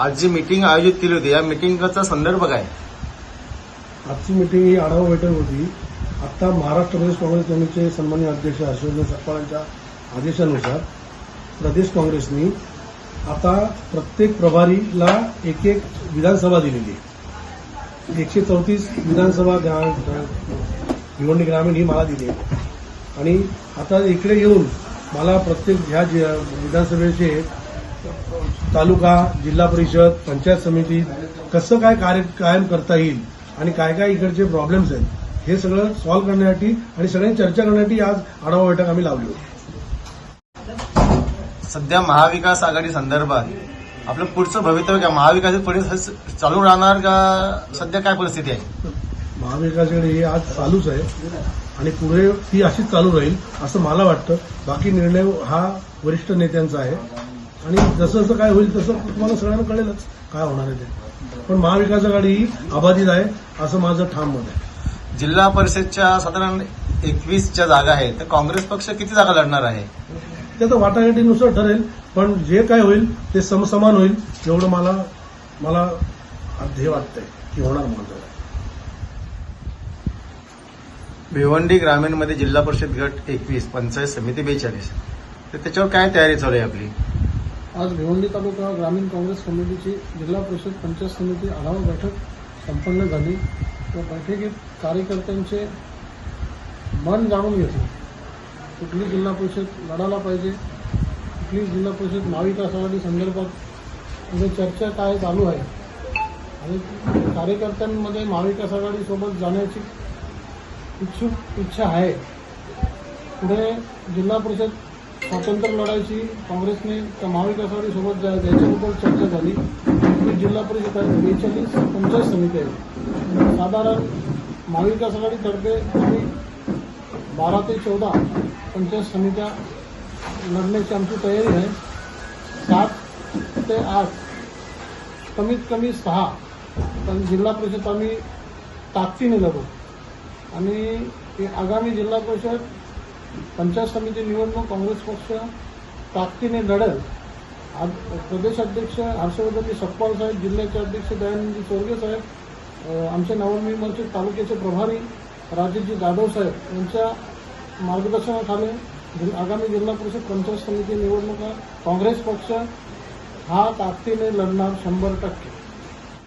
आज जी मीटिंग आयोजित केली होती. या मीटिंगचा संदर्भ काय? आजची मीटिंग ही आढावा बैठक होती. आता महाराष्ट्र प्रदेश काँग्रेस कमिटीचे सन्मान्य अध्यक्ष हर्षवर्धन सकपाळांच्या आदेशानुसार प्रदेश काँग्रेसनी आता प्रत्येक प्रभारीला एक एक विधानसभा दिलेली आहे. एकशे चौतीस विधानसभा निवडणूक ग्रामीण ही मला दिली आहे. आणि आता इकडे येऊन मला प्रत्येक ह्या विधानसभेचे तालुका जिल्हा परिषद पंचायत समिती कसं काय कार्य कायम करता येईल आणि काय काय इकडचे प्रॉब्लेम्स आहेत हे सगळं सॉल्व्ह करण्यासाठी आणि सगळ्यांनी चर्चा करण्यासाठी आज आढावा बैठक आम्ही लावली. होती सध्या महाविकास आघाडी संदर्भात आपलं पुढचं भवितव्य काय? महाविकास पुढे चालू राहणार का? सध्या काय परिस्थिती आहे? महाविकासाकडे हे आज चालूच आहे आणि पुढे ती अशीच चालू राहील असं मला वाटतं. बाकी निर्णय हा वरिष्ठ नेत्यांचा आहे. आणि जसं जसं काय होईल तसं तुम्हाला सगळ्यांना कळेलच काय होणार आहे ते. पण महाविकास आघाडी ही अबाधित आहे असं माझं ठाम मत आहे. जिल्हा परिषदच्या साधारण एकवीसच्या जागा आहेत तर काँग्रेस पक्ष किती जागा लढणार आहे? ते तर वाटाघाटीनुसार ठरेल पण जे काय होईल ते समसमान होईल एवढं मला मला ध्येय वाटतंय की होणार माझं भिवंडी ग्रामीणमध्ये जिल्हा परिषद गट एकवीस पंचायत समिती बेचाळीस. तर त्याच्यावर काय तयारी चालू आहे आपली? आज भिवंडी तालुका ग्रामीण काँग्रेस कमिटीची जिल्हा परिषद पंचायत समिती आढावा बैठक संपन्न झाली. त्या बैठकीत कार्यकर्त्यांचे मन जाणून घेतले. कुठली जिल्हा परिषद लढायला पाहिजे? कुठली जिल्हा परिषद महाविकास आघाडी संदर्भात म्हणजे चर्चा काय चालू आहे? आणि कार्यकर्त्यांमध्ये महाविकास आघाडीसोबत जाण्याची इच्छुक इच्छा आहे. पुढे जिल्हा परिषद स्वातंत्र्य लढायची काँग्रेसने त्या महाविकास आघाडीसोबत याच्याबद्दल चर्चा झाली जिल्हा परिषद आहे. बेचाळीस पंचायत समिती आहे. साधारण महाविकास आघाडीतर्फे आम्ही बारा ते चौदा पंचायत समित्या लढण्याची आमची तयारी आहे. सात ते आठ कमीत कमी सहा पण जिल्हा परिषद आम्ही ताकदीने लढू. आणि आगामी जिल्हा परिषद पंचायत समिती निवडणूक काँग्रेस पक्ष ताकदीने लढत आज प्रदेशाध्यक्ष हर्षवर्धनजी सप्पाल साहेब जिल्ह्याचे अध्यक्ष दयानंदजी चोरगे साहेब आमचे नवमी तालुक्याचे प्रभारी राजेशजी जाधव साहेब यांच्या मार्गदर्शनाखाली आगामी जिल्हा परिषद पंचायत समिती निवडणुका काँग्रेस पक्ष हा ताकदीने लढणार शंभर टक्के.